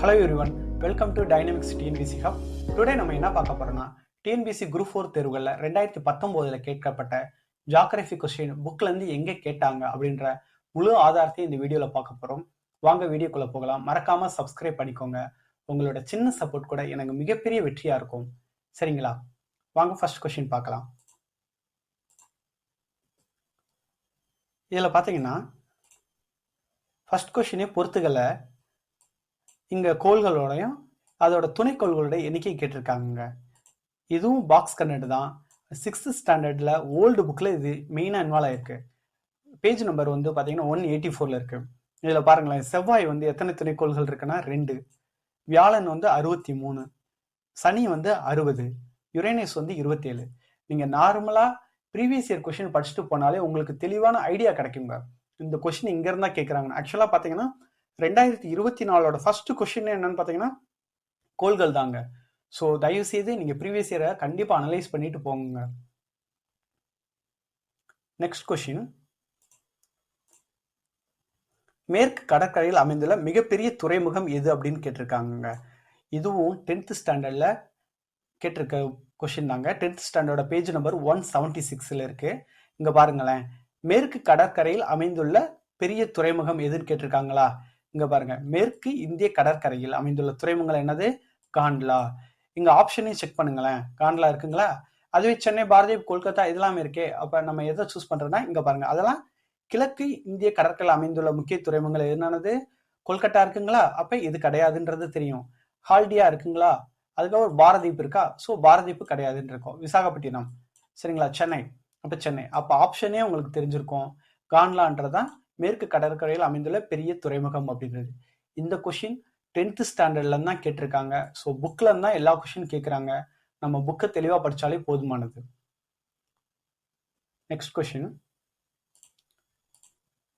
Hello everyone welcome to Dynamics TNPSC hub today நம்ம என்ன பார்க்க போறோம்னா டிஎன்பிசி குரூப் ஃபோர் தேர்வுகளில் ரெண்டாயிரத்தி பத்தொம்போதில் கேட்கப்பட்ட ஜாகிரபி கொஸ்டின் புக்லேருந்து எங்கே கேட்டாங்க அப்படின்ற முழு ஆதாரத்தையும் இந்த வீடியோவில் பார்க்க போகிறோம் வாங்க வீடியோக்குள்ளே போகலாம். மறக்காமல் சப்ஸ்கிரைப் பண்ணிக்கோங்க. உங்களோட சின்ன சப்போர்ட் கூட எனக்கு மிகப்பெரிய வெற்றியாக இருக்கும். சரிங்களா? வாங்க ஃபர்ஸ்ட் கொஸ்டின் பார்க்கலாம். இதில் பார்த்தீங்கன்னா ஃபர்ஸ்ட் கொஷினே பொறுத்துக்கலை இங்கே கோள்களோடையும் அதோட துணைக்கோள்களோட எண்ணிக்கை கேட்டிருக்காங்க இதுவும் பாக்ஸ் கன்னட் தான். சிக்ஸ்த் ஸ்டாண்டர்டில் ஓல்டு புக்கில் இது மெயினாக இன்வால்வ் ஆயிருக்கு. பேஜ் நம்பர் வந்து பார்த்தீங்கன்னா ஒன் எயிட்டி ஃபோரில் இருக்கு. இதில் பாருங்களேன் செவ்வாய் வந்து எத்தனை துணைக்கோள்கள் இருக்குன்னா ரெண்டு. வியாழன் வந்து அறுபத்தி மூணு. சனி வந்து அறுபது. யுரேனஸ் வந்து இருபத்தேழு. நீங்கள் நார்மலாக ப்ரீவியஸ் இயர் கொஷின் படிச்சுட்டு போனாலே உங்களுக்கு தெளிவான ஐடியா கிடைக்குங்க. இந்த கொஷின் இங்கே இருந்தால் கேட்குறாங்க ஆக்சுவலாக பார்த்தீங்கன்னா ரெண்டாயிரத்தி இருபத்தி நாலோட ஃபர்ஸ்ட் கொஷின் என்னன்னு பார்த்தீங்கன்னா கோள்கள் தாங்க ஸோ தயவு செய்து நீங்கள் ப்ரீவியஸ் இயரை கண்டிப்பாக அனலைஸ் பண்ணிட்டு போங்க. நெக்ஸ்ட் கொஷின் மேற்கு கடற்கரையில் அமைந்துள்ள மிகப்பெரிய துறைமுகம் எது அப்படின்னு கேட்டிருக்காங்க இதுவும் டென்த் ஸ்டாண்டர்டில் கேட்டிருக்க கொஷின் தாங்க. டென்த் ஸ்டாண்டர்டோட பேஜ் நம்பர் ஒன் செவன்டி சிக்ஸில் இருக்கு. இங்கே பாருங்களேன். மேற்கு கடற்கரையில் அமைந்துள்ள பெரிய துறைமுகம் எதுன்னு கேட்டிருக்காங்களா? இங்க பாருங்க. மேற்கு இந்திய கடற்கரையில் அமைந்துள்ள துறைமுகங்கள் என்னது? காண்ட்லா. இங்க ஆப்ஷனையும் செக் பண்ணுங்களேன். காண்ட்லா இருக்குங்களா? அதுவே சென்னை பாரதீப் கொல்கத்தா இதெல்லாம் இருக்கே. அப்ப நம்ம எதை சூஸ் பண்றோம்னா இங்க பாருங்க. அதெல்லாம் கிழக்கு இந்திய கடற்கரையில் அமைந்துள்ள முக்கிய துறைமுகங்கள் என்னன்னது கொல்கத்தா இருக்குங்களா? அப்ப இது கிடையாதுன்றது தெரியும். ஹால்டியா இருக்குங்களா? அதுக்கப்புறம் பாரதீப் இருக்கா? ஸோ பாரதீப் கிடையாதுன்னு இருக்கும். விசாகப்பட்டினம். சரிங்களா? சென்னை. அப்போ சென்னை. அப்போ ஆப்ஷனே உங்களுக்கு தெரிஞ்சிருக்கும். கான்லான்றதான் மேற்கு கடற்கரையில் அமைந்துள்ள பெரிய துறைமுகம் அப்படிங்கிறது. இந்த கொஷின் டென்த்து ஸ்டாண்டர்ட்ல தான் கேட்டிருக்காங்க. ஸோ புக்ல தான் எல்லா கொஷின் கேட்குறாங்க. நம்ம புக்கை தெளிவாக படித்தாலே போதுமானது. நெக்ஸ்ட் கொஷின்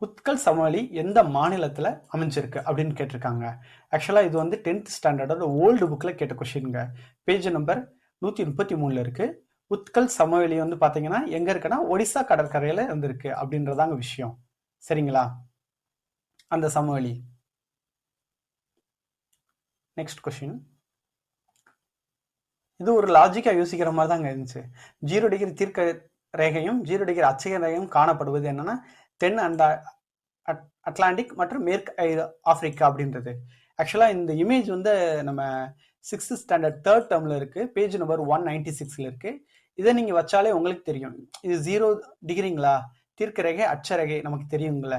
உத்கல் சமவெளி எந்த மாநிலத்தில் அமைஞ்சிருக்கு அப்படின்னு கேட்டிருக்காங்க. ஆக்சுவலாக இது வந்து டென்த் ஸ்டாண்டர்டோட ஓல்டு புக்கில் கேட்ட கொஷினுங்க பேஜ் நம்பர் நூற்றி முப்பத்தி மூணில் இருக்குது உத்கல் சமவெளி வந்து பார்த்தீங்கன்னா எங்கே இருக்குன்னா ஒடிசா கடற்கரையில் இருந்திருக்கு அப்படின்றதாங்க விஷயம். சரிங்களா? அந்த சமவெளி. நெக்ஸ்ட் கொஷின் இது ஒரு லாஜிக்காக யோசிக்கிற மாதிரி தாங்க இருந்துச்சு. ஜீரோ டிகிரி தீர்க்க ரேகையும் ஜீரோ டிகிரி அச்சக ரேகையும் காணப்படுவது என்னன்னா தென் அந்த அட்லாண்டிக் மற்றும் மேற்கு ஆப்பிரிக்கா அப்படின்றது. ஆக்சுவலாக இந்த இமேஜ் வந்து நம்ம சிக்ஸ்த் ஸ்டாண்டர்ட் தேர்ட் டேர்மில் இருக்குது பேஜ் நம்பர் ஒன் நைன்டி சிக்ஸில் இருக்குது இதை நீங்கள் வச்சாலே உங்களுக்கு தெரியும். இது ஜீரோ டிகிரிங்களா தீர்க்கரேகை அச்சரேகை நமக்கு தெரியுங்கள?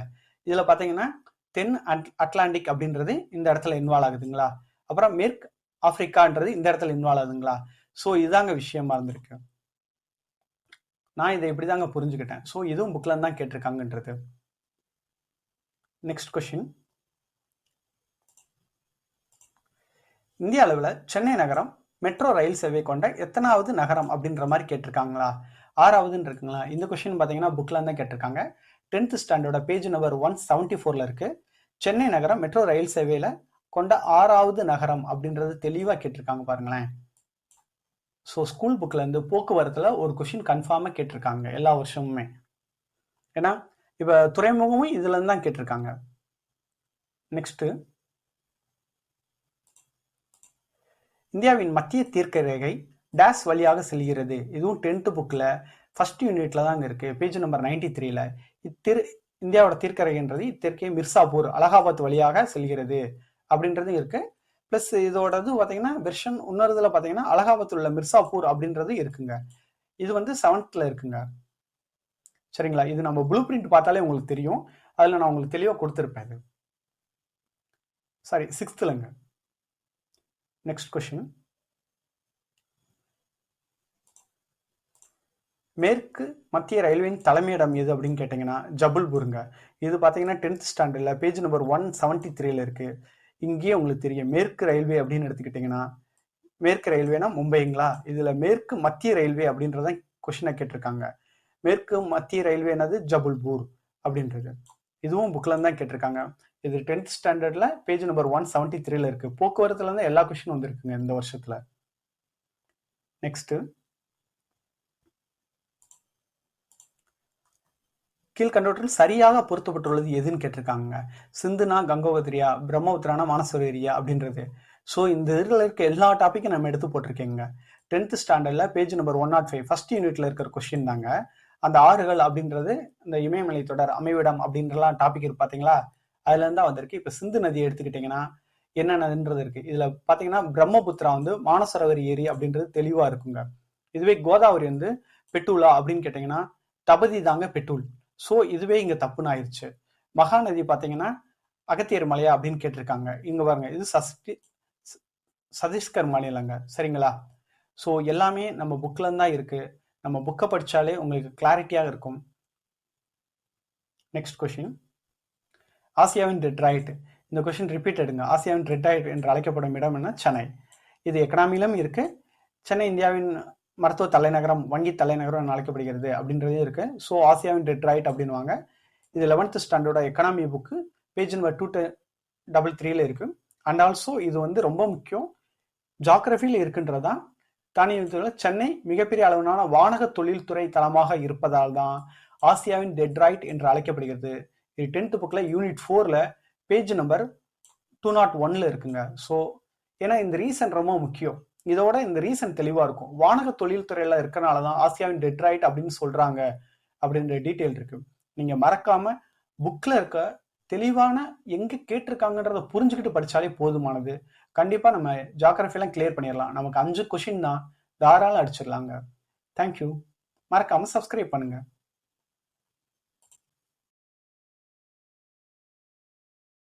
இதில் பார்த்தீங்கன்னா தென் அட் அட்லாண்டிக் அப்படின்றது இந்த இடத்துல இன்வால்வ் ஆகுதுங்களா? அப்புறம் மேற்கு ஆப்பிரிக்கான்றது இந்த இடத்துல இன்வால்வ் ஆகுதுங்களா? ஸோ இதுதாங்க விஷயமா இருந்திருக்கு நான் இதை இப்படி தாங்க புரிஞ்சுக்கிட்டேன். ஸோ இதுவும் புக்கில் தான் கேட்டிருக்காங்கன்றது. நெக்ஸ்ட் கொஷின் இந்திய அளவில் சென்னை நகரம் மெட்ரோ ரயில் சேவை கொண்ட எத்தனாவது நகரம் அப்படின்ற மாதிரி கேட்டிருக்காங்களா? ஆறாவதுன்னு இருக்குங்களா? இந்த கொஷின் பார்த்தீங்கன்னா புக்கில் தான் கேட்டிருக்காங்க. டென்த் ஸ்டாண்டர்டோட பேஜ் நம்பர் ஒன் செவன்ட்டி ஃபோரில் இருக்குது சென்னை நகரம் மெட்ரோ ரயில் சேவையில் கொண்ட ஆறாவது நகரம் அப்படின்றது தெளிவாக கேட்டிருக்காங்க பாருங்களேன். ஸோ ஸ்கூல் புக்கில் இருந்து போக்குவரத்தில் ஒரு கொஷின் கன்ஃபார்மாக கேட்டிருக்காங்க எல்லா வருஷமுமே. ஏன்னா இப்போ துறைமுகமும் இதுலேருந்து தான் கேட்டிருக்காங்க. நெக்ஸ்ட்டு இந்தியாவின் மத்திய தீர்க்க ரேகை டேஸ் வழியாக செல்கிறது. இதுவும் டென்த்து புக்கில் ஃபர்ஸ்ட் யூனிட்ல தாங்க இருக்கு. பேஜ் நம்பர் நைன்டி த்ரீல இத்திரு இந்தியாவோட தீர்க்க இத்தற்கே மிர்சாபூர் அலகாபாத் வழியாக செல்கிறது அப்படின்றது இருக்கு. ப்ளஸ் இதோடது பார்த்தீங்கன்னா வெர்ஷன் இன்னொருதுல பார்த்தீங்கன்னா அலகாபாத்தில் உள்ள மிர்சாபூர் அப்படின்றது இருக்குங்க. இது வந்து செவன்த்தில் இருக்குங்க. சரிங்களா? இது நம்ம ப்ளூ பிரிண்ட் பார்த்தாலே உங்களுக்கு தெரியும். அதில் நான் உங்களுக்கு தெளிவாக கொடுத்துருப்பேன் இது. சாரி சிக்ஸ்த்துலங்க நெக்ஸ்ட் கொஷின் மேற்கு மத்திய ரயில்வேயின் தலைமையிடம் எது அப்படின்னு கேட்டிங்கன்னா ஜபல்பூருங்க. இது பார்த்தீங்கன்னா டென்த் ஸ்டாண்டர்டில் பேஜ் நம்பர் ஒன் செவன்ட்டி த்ரீல இருக்குது இங்கேயே உங்களுக்கு தெரியும். மேற்கு ரயில்வே அப்படின்னு எடுத்துக்கிட்டிங்கன்னா மேற்கு ரயில்வேனா மும்பைங்களா? இதில் மேற்கு மத்திய ரயில்வே அப்படின்றத கொஷினை கேட்டிருக்காங்க. மேற்கு மத்திய ரயில்வே என்னது? ஜபல்பூர் அப்படின்றது. இதுவும் புக்கில் தான் கேட்டிருக்காங்க. இது டென்த் ஸ்டாண்டர்டில் பேஜ் நம்பர் ஒன் செவன்ட்டி த்ரீல இருக்குது போக்குவரத்துலேருந்து எல்லா கொஷினும் வந்திருக்குங்க இந்த வருஷத்தில். நெக்ஸ்ட்டு கீழ்கண்டவற்றில் சரியாக பொருத்தப்பட்டுள்ளது எதுன்னு கேட்டிருக்காங்க சிந்துனா கங்கோபத்ரியா பிரம்மபுத்திரானா மானசரோவரியா அப்படின்றது. ஸோ இந்த இதில் இருக்க எல்லா டாப்பிக்கும் நம்ம எடுத்து போட்டிருக்கேங்க. டென்த் ஸ்டாண்டர்டில் page number one naught five first யூனிட்ல இருக்கிற கொஸ்டின் தாங்க. அந்த ஆறுகள் அப்படின்றது இந்த இமயமலை தொடர் அமைவிடம் அப்படின்றலாம் டாபிக் இருக்கு பார்த்தீங்களா அதுல இருந்தா வந்திருக்கு. இப்போ சிந்து நதியை எடுத்துக்கிட்டிங்கன்னா என்னென்னதுன்றது இருக்கு. இதுல பாத்தீங்கன்னா பிரம்மபுத்திரா வந்து மானசரவரி ஏரி அப்படின்றது தெளிவா இருக்குங்க. இதுவே கோதாவரி வந்து பெட்டூலா அப்படின்னு கேட்டிங்கன்னா தபதி தாங்க பெட்டூல். ஸோ இதுவே இங்கே தப்புன்னு ஆயிடுச்சு மகாநதி பார்த்தீங்கன்னா அகத்தியர் மலையா அப்படின்னு கேட்டிருக்காங்க. இங்கே பாருங்க இது சஸ்டி சதீஷ்கர் மாநிலங்க சரிங்களா? ஸோ எல்லாமே நம்ம புக்ல தான் இருக்குது நம்ம புக்கை படித்தாலே உங்களுக்கு கிளாரிட்டியாக இருக்கும். நெக்ஸ்ட் கொஷின் ஆசியாவின் டெட்ராய்ட் இந்த கொஷின் ரிப்பீட் எடுங்க. ஆசியாவின் டெட்ராய்ட் என்று அழைக்கப்படும் இடம் என்ன? சென்னை. இது எக்கனாமிலும் இருக்குது சென்னை இந்தியாவின் மருத்துவ தலைநகரம் வங்கி தலைநகரம் என அழைக்கப்படுகிறது அப்படின்றதே இருக்கு. ஸோ ஆசியாவின் டெட்ராய்ட் அப்படின்வாங்க இது eleventh ஸ்டாண்டர்டோட economy book page number two double த்ரீல இருக்கு. அண்ட் ஆல்சோ இது வந்து ரொம்ப முக்கியம். ஜாகிரபியில் இருக்குன்றதா? தானியத்தில் சென்னை மிகப்பெரிய அளவிலான வானக தொழில்துறை தளமாக இருப்பதால் தான் ஆசியாவின் டெட்ராய்ட் என்று அழைக்கப்படுகிறது. இது டென்த் புக்கில் யூனிட் ஃபோரில் பேஜ் நம்பர் டூ நாட் ஒன்ல இருக்குங்க. ஸோ ஏன்னா இந்த ரீசன் ரொம்ப முக்கியம். இதோட இந்த ரீசன் தெளிவாக இருக்கும். வானக தொழில்துறையில் இருக்கனால தான் ஆசியாவின் டெட்ராய்ட் அப்படின்னு சொல்கிறாங்க அப்படின்ற டீட்டெயில் இருக்கு. நீங்கள் மறக்காம புக்கில் இருக்க தெளிவான எங்கே கேட்டிருக்காங்கன்றத புரிஞ்சுக்கிட்டு படித்தாலே போதுமானது. கண்டிப்பாக நம்ம ஜாகிரஃபிலாம் கிளியர் பண்ணிடலாம். நமக்கு அஞ்சு கொஷின் தான் தாராளம் அடிச்சிடலாங்க. தேங்க்யூ மறக்காமல் சப்ஸ்கிரைப் பண்ணுங்கள்